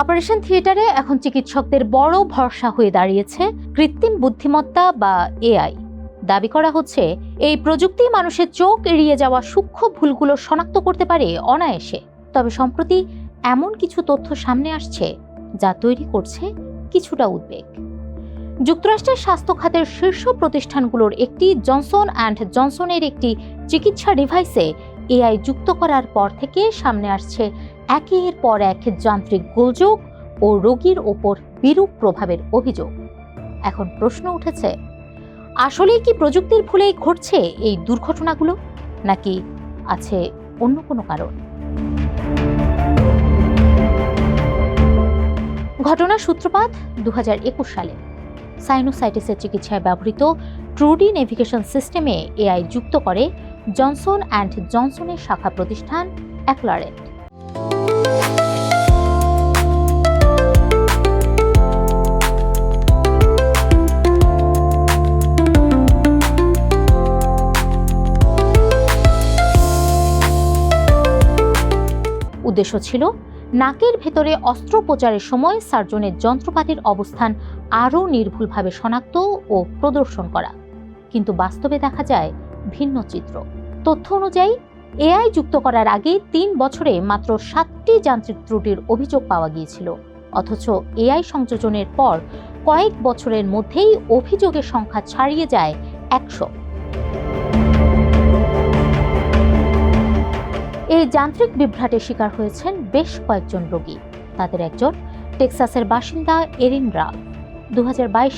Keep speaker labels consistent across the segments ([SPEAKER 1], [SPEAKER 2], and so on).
[SPEAKER 1] Operation থিয়েটারে এখন চিকিৎসকদের বড় ভরসা হয়ে দাঁড়িয়েছে কৃত্রিম বুদ্ধিমত্তা বা এআই। দাবি করা হচ্ছে, এই প্রযুক্তি মানুষের চোখ এড়িয়ে যাওয়া সূক্ষ্ম ভুলগুলো শনাক্ত করতে পারে অনায়াসে। তবে সম্প্রতি এমন কিছু তথ্য সামনে আসছে, যা তৈরি করছে কিছুটা উদ্বেগ। যুক্তরাষ্ট্রের স্বাস্থ্য খাতের শীর্ষ প্রতিষ্ঠানগুলোর একটি, জনসন অ্যান্ড জনসনের একটি চিকিৎসা ডিভাইসে এআই যুক্ত করার পর থেকে সামনে আসছে একের পর এক যান্ত্রিক গোলযোগ ও রোগীর ওপর বিরূপ প্রভাবের অভিযোগ। এখন প্রশ্ন উঠেছে, আসলেই কি প্রযুক্তির ভুলেই ঘটছে এই দুর্ঘটনাগুলো, নাকি আছে অন্য কোনো কারণ? ঘটনার সূত্রপাত দু হাজার একুশ সালে। সাইনোসাইটিসের চিকিৎসায় ব্যবহৃত ট্রুডি নেভিগেশন সিস্টেমে এআই যুক্ত করে জনসন অ্যান্ড জনসনের শাখা প্রতিষ্ঠান অ্যাক্লারেট উদ্দেশ্য ছিল, নাকের ভেতরে অস্ত্রোপচারের সময় সার্জনের যন্ত্রপাতির অবস্থান আরও নির্ভুলভাবে শনাক্ত ও প্রদর্শন করা। কিন্তু বাস্তবে দেখা যায় ভিন্ন চিত্র। তথ্য অনুযায়ী, এআই যুক্ত করার আগে তিন বছরে মাত্র সাতটি যান্ত্রিক ত্রুটির অভিযোগ পাওয়া গিয়েছিল। অথচ এআই সংযোজনের পর কয়েক বছরের মধ্যেই অভিযোগের সংখ্যা ছাড়িয়ে যায় একশো। এই যান্ত্রিক বিভ্রাটের শিকার হয়েছেন বেশ কয়েকজন রোগী। তাদের একজন টেক্সাসের বাসিন্দা এরিন রাল দু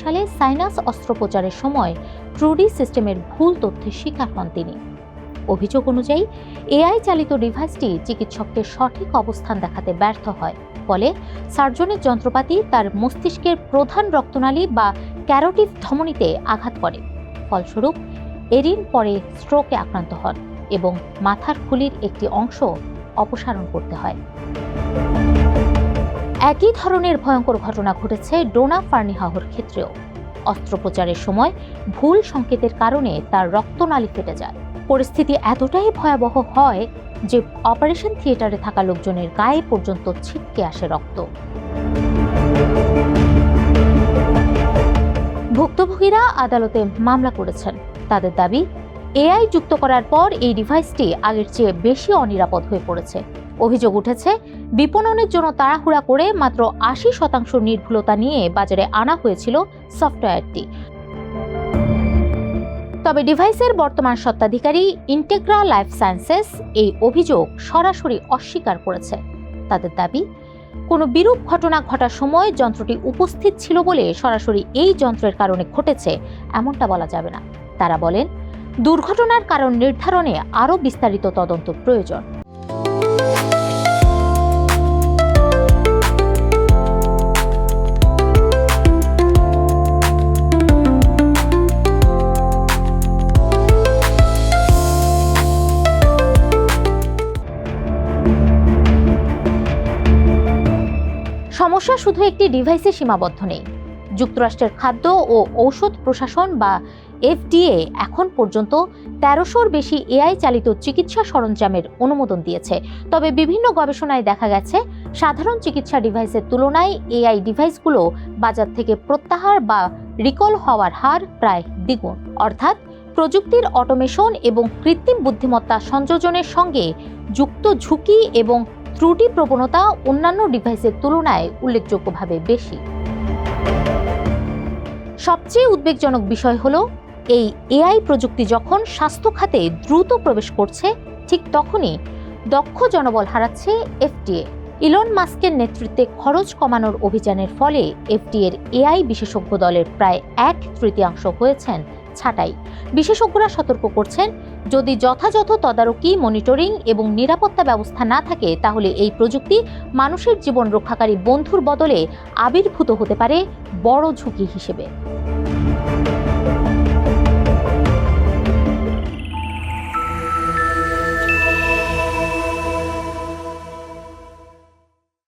[SPEAKER 1] সালে সাইনাস অস্ত্রোপচারের সময় ট্রুডি সিস্টেমের ভুল তথ্যের শিকার হন তিনি। অভিযোগ অনুযায়ী, এআই চালিত ডিভাইসটি চিকিৎসককে সঠিক অবস্থান দেখাতে ব্যর্থ হয়, ফলে সার্জনের যন্ত্রপাতি তার মস্তিষ্কের প্রধান রক্তনালী বা ক্যারোটিভ ধমনীতে আঘাত করে। ফলস্বরূপ, এরিন পরে স্ট্রোকে আক্রান্ত হন এবং মাথার খুলির একটি অংশ অপসারণ করতে হয়। একই ধরনের ভয়ঙ্কর ঘটনা ঘটেছে ডোনা ফার্নিহাহর ক্ষেত্রেও। অস্ত্রোপচারের সময় ভুল সংকেতের কারণে তার রক্তনালী ফেটে যায়। পরিস্থিতি এতটাই ভয়াবহ হয় যে অপারেশন থিয়েটারে থাকা লোকজনের গায়ে পর্যন্ত ছিটকে আসে রক্ত। ভুক্তভোগীরা আদালতে মামলা করেছেন। তাদের দাবি, এআই যুক্ত করার পর এই ডিভাইসটি আগের চেয়ে বেশি অনিরাপদ হয়ে পড়েছে। অভিযোগ উঠেছে, বিপণনের জন্য তাড়াহুড়া করে মাত্র আশি শতাংশ নির্ভুলতা নিয়ে বাজারে আনা হয়েছিল সফটওয়্যারটি। তবে ডিভাইসের বর্তমান সত্ত্বাধিকারী ইন্টেগ্রা লাইফ সায়েন্সেস এই অভিযোগ সরাসরি অস্বীকার করেছে। তাদের দাবি, কোনো বিরূপ ঘটনা ঘটার সময় যন্ত্রটি উপস্থিত ছিল বলে সরাসরি এই যন্ত্রের কারণে ঘটেছে এমনটা বলা যাবে না। তারা বলেন, দুর্ঘটনার কারণ নির্ধারণে আরও বিস্তারিত তদন্ত প্রয়োজন। সমস্যা শুধু একটি ডিভাইসে সীমাবদ্ধ নেই। যুক্তরাষ্ট্রের খাদ্য ও ঔষধ প্রশাসন বা এফডিএ এখন পর্যন্ত তেরোশোর বেশি এআই চালিত চিকিৎসা সরঞ্জামের অনুমোদন দিয়েছে। তবে বিভিন্ন গবেষণায় দেখা গেছে, সাধারণ চিকিৎসা ডিভাইসের তুলনায় এআই ডিভাইসগুলো বাজার থেকে প্রত্যাহার বা রিকল হওয়ার হার প্রায় দ্বিগুণ। অর্থাৎ প্রযুক্তির অটোমেশন এবং কৃত্রিম বুদ্ধিমত্তা সংযোজনের সঙ্গে যুক্ত ঝুঁকি এবং ত্রুটি প্রবণতা অন্যান্য ডিভাইসের তুলনায় উল্লেখযোগ্যভাবে বেশি। সবচেয়ে উদ্বেগজনক বিষয় হল, এই এআই প্রযুক্তি যখন স্বাস্থ্য খাতে দ্রুত প্রবেশ করছে, ঠিক তখনই দক্ষ জনবল হারাচ্ছে এফডিএ। ইলন মাস্কের নেতৃত্বে খরচ কমানোর অভিযানের ফলে এফডিএর এআই বিশেষজ্ঞ দলের প্রায় এক তৃতীয়াংশ হয়েছেন। ছাঁটাই। বিশেষজ্ঞরা সতর্ক করছেন, যদি যথাযথ তদারকি, মনিটরিং এবং নিরাপত্তা ব্যবস্থা না থাকে, তাহলে এই প্রযুক্তি মানুষের জীবন রক্ষাকারী বন্ধুর বদলে আবির্ভূত হতে পারে বড় ঝুঁকি হিসেবে।